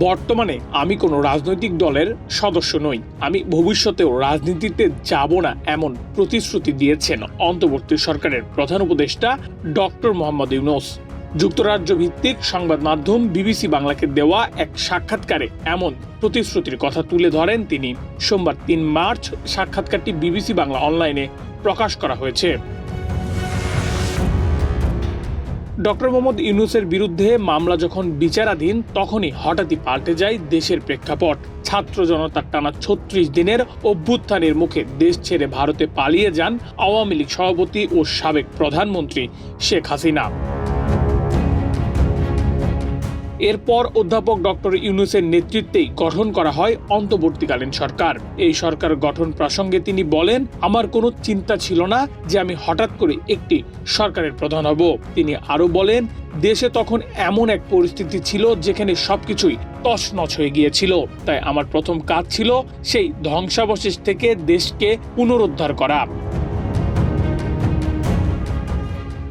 বর্তমানে আমি কোনো রাজনৈতিক দলের সদস্য নই। আমি ভবিষ্যতেও রাজনীতিতে যাব না এমন প্রতিশ্রুতি দিয়েছেন অন্তর্বর্তী সরকারের প্রধান উপদেষ্টা ডক্টর মোহাম্মদ ইউনুস। যুক্তরাজ্য ভিত্তিক সংবাদ মাধ্যম বিবিসি বাংলাকে দেওয়া এক সাক্ষাৎকারে এমন প্রতিশ্রুতির কথা তুলে ধরেন তিনি। সোমবার তিন মার্চ সাক্ষাৎকারটি বিবিসি বাংলা অনলাইনে প্রকাশ করা হয়েছে। ডক্টর মোহাম্মদ ইউনুসের বিরুদ্ধে মামলা যখন বিচারাধীন, তখনই হঠাৎই পাল্টে যায় দেশের প্রেক্ষাপট। ছাত্র জনতার টানা ছত্রিশ দিনের অভ্যুত্থানের মুখে দেশ ছেড়ে ভারতে পালিয়ে যান আওয়ামী লীগ সভাপতি ও সাবেক প্রধানমন্ত্রী শেখ হাসিনা। এরপর অধ্যাপক ডক্টর ইউনুসের নেতৃত্বেই গঠন করা হয় অন্তর্বর্তীকালীন সরকার। এই সরকার গঠন প্রসঙ্গে তিনি বলেন, আমার কোনো চিন্তা ছিল না যে আমি হঠাৎ করে একটি সরকারের প্রধান হব। তিনি আরও বলেন, দেশে তখন এমন এক পরিস্থিতি ছিল যেখানে সবকিছুই তছনছ হয়ে গিয়েছিল। তাই আমার প্রথম কাজ ছিল সেই ধ্বংসাবশেষ থেকে দেশকে পুনরুদ্ধার করা।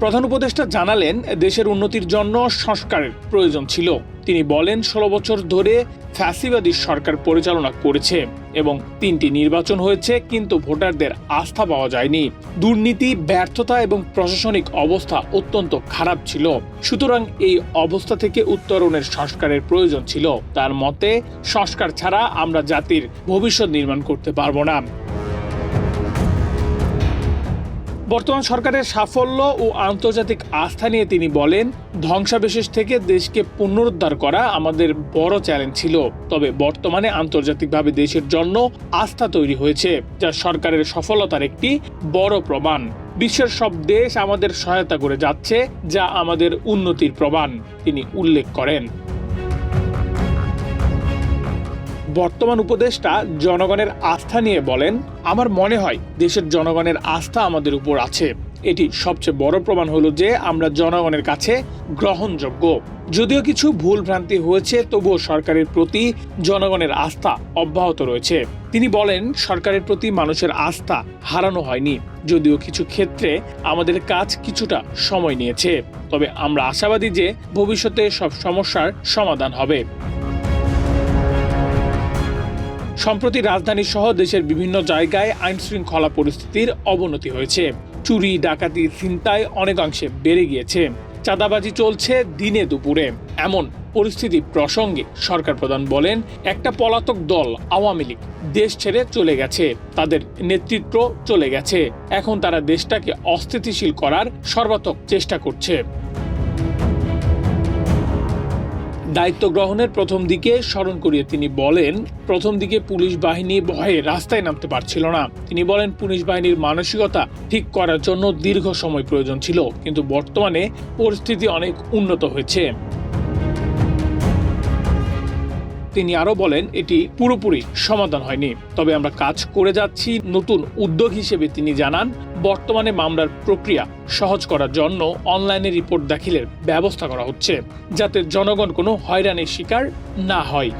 প্রধান উপদেষ্টা জানালেন, দেশের উন্নতির জন্য সংস্কারের প্রয়োজন ছিল। তিনি বলেন, ষোলো বছর ধরে ফ্যাসিবাদী সরকার পরিচালনা করেছে এবং তিনটি নির্বাচন হয়েছে, কিন্তু ভোটারদের আস্থা পাওয়া যায়নি। দুর্নীতি, ব্যর্থতা এবং প্রশাসনিক অবস্থা অত্যন্ত খারাপ ছিল। সুতরাং এই অবস্থা থেকে উত্তরণের সংস্কারের প্রয়োজন ছিল। তার মতে, সংস্কার ছাড়া আমরা জাতির ভবিষ্যৎ নির্মাণ করতে পারব না। বর্তমান সরকারের সাফল্য ও আন্তর্জাতিক আস্থা নিয়ে তিনি বলেন, ধ্বংসাবশেষ থেকে দেশকে পুনরুদ্ধার করা আমাদের বড় চ্যালেঞ্জ ছিল। তবে বর্তমানে আন্তর্জাতিকভাবে দেশের জন্য আস্থা তৈরি হয়েছে, যা সরকারের সফলতার একটি বড় প্রমাণ। বিশ্বের সব দেশ আমাদের সহায়তা করে যাচ্ছে, যা আমাদের উন্নতির প্রমাণ, তিনি উল্লেখ করেন। বর্তমান উপদেষ্টা জনগণের আস্থা নিয়ে বলেন, আমার মনে হয় দেশের জনগণের আস্থা আমাদের উপর আছে। এটি সবচেয়ে বড় প্রমাণ হলো যে আমরা জনগণের কাছে গ্রহণযোগ্য। যদিও কিছু ভুল ভ্রান্তি হয়েছে, তবুও সরকারের প্রতি জনগণের আস্থা অব্যাহত রয়েছে। তিনি বলেন, সরকারের প্রতি মানুষের আস্থা হারানো হয়নি। যদিও কিছু ক্ষেত্রে আমাদের কাজ কিছুটা সময় নিয়েছে। তবে আমরা আশাবাদী যে ভবিষ্যতে সব সমস্যার সমাধান হবে। সম্প্রতি রাজধানী সহ দেশের বিভিন্ন জায়গায় আইন শৃঙ্খলা পরিস্থিতির অবনতি হয়েছে। চুরি, ডাকাতি, ছিনতাই অনেকাংশে বেড়ে গিয়েছে। চাঁদাবাজি চলছে দিনে দুপুরে। এমন পরিস্থিতি প্রসঙ্গে সরকার প্রধান বলেন, একটা পলাতক দল আওয়ামী লীগ দেশ ছেড়ে চলে গেছে। তাদের নেতৃত্ব চলে গেছে। এখন তারা দেশটাকে অস্থিতিশীল করার সর্বাত্মক চেষ্টা করছে। দায়িত্ব গ্রহণের প্রথম দিকে স্মরণ করিয়ে তিনি বলেন, প্রথম দিকে পুলিশ বাহিনী ভয়ে রাস্তায় নামতে পারছিল না। তিনি বলেন, পুলিশ বাহিনীর মানসিকতা ঠিক করার জন্য দীর্ঘ সময় প্রয়োজন ছিল, কিন্তু বর্তমানে পরিস্থিতি অনেক উন্নত হয়েছে। তিনি আরও বলেন, এটি পুরোপুরি সমাধান হয়নি। তবে আমরা কাজ করে যাচ্ছি, নতুন উদ্যোগ হিসেবে তিনি জানান, বর্তমানে মামলার প্রক্রিয়া সহজ করার জন্য অনলাইনে রিপোর্ট দাখিলের ব্যবস্থা করা হচ্ছে, যাতে জনগণ কোনো হয়রানির শিকার না হয়।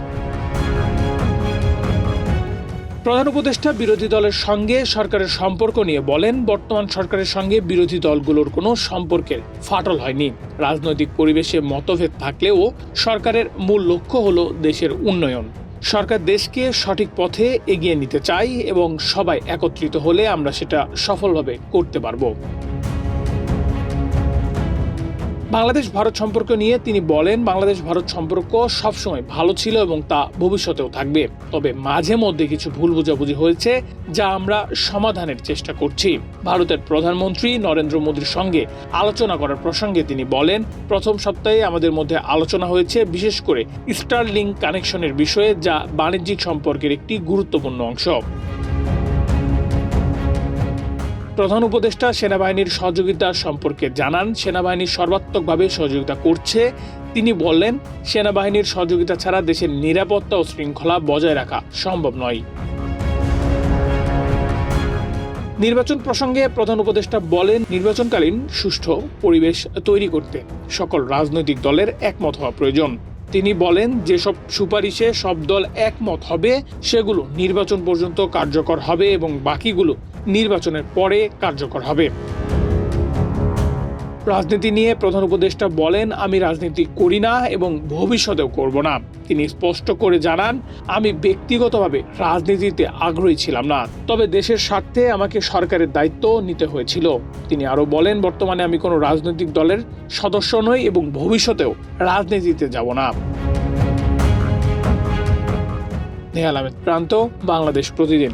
প্রধান উপদেষ্টা বিরোধী দলের সঙ্গে সরকারের সম্পর্ক নিয়ে বলেন, বর্তমান সরকারের সঙ্গে বিরোধী দলগুলোর কোনো সম্পর্কের ফাটল হয়নি। রাজনৈতিক পরিবেশে মতভেদ থাকলেও সরকারের মূল লক্ষ্য হল দেশের উন্নয়ন। সরকার দেশকে সঠিক পথে এগিয়ে নিতে চাই এবং সবাই একত্রিত হলে আমরা সেটা সফলভাবে করতে পারব। বাংলাদেশ ভারত সম্পর্ক নিয়ে তিনি বলেন, বাংলাদেশ ভারত সম্পর্ক সবসময় ভালো ছিল এবং তা ভবিষ্যতেও থাকবে। তবে মাঝে মধ্যে কিছু ভুল বোঝাবুঝি হয়েছে যা আমরা সমাধানের চেষ্টা করছি। ভারতের প্রধানমন্ত্রী নরেন্দ্র মোদীর সঙ্গে আলোচনা করার প্রসঙ্গে তিনি বলেন, প্রথম সপ্তাহে আমাদের মধ্যে আলোচনা হয়েছে বিশেষ করে স্টারলিং কানেকশনের বিষয়ে যা বাণিজ্যিক সম্পর্কের একটি গুরুত্বপূর্ণ অংশ। প্রধান উপদেষ্টা সেনাবাহিনীর সহযোগিতা সম্পর্কে জানান। সেনাবাহিনী সর্বাত্মকভাবে সহযোগিতা করছে। তিনি বললেন, সেনাবাহিনীর সহযোগিতা ছাড়া দেশের নিরাপত্তা ও শৃঙ্খলা বজায় রাখা সম্ভব নয়। নির্বাচন প্রসঙ্গে প্রধান উপদেষ্টা বলেন, নির্বাচনকালীন সুষ্ঠু পরিবেশ তৈরি করতে সকল রাজনৈতিক দলের একমত হওয়া প্রয়োজন। তিনি বলেন, যেসব সুপারিশে সব দল একমত হবে, সেগুলো নির্বাচন পর্যন্ত কার্যকর হবে এবং বাকিগুলো নির্বাচনের পরে কার্যকর হবে। রাজনীতি নিয়ে প্রধান উপদেষ্টা বলেন, আমি রাজনীতি করি না এবং ভবিষ্যতেও করব না। তিনি স্পষ্ট করে জানান, আমি ব্যক্তিগতভাবে রাজনীতিতে আগ্রহী ছিলাম না, তবে দেশের স্বার্থে আমাকে সরকারের দায়িত্ব নিতে হয়েছিল। তিনি আরও বলেন, বর্তমানে আমি কোনো রাজনৈতিক দলের সদস্য নই এবং ভবিষ্যতেও রাজনীতিতে যাব না। নেহাল আহমেদ প্রান্ত বাংলাদেশ প্রতিদিন।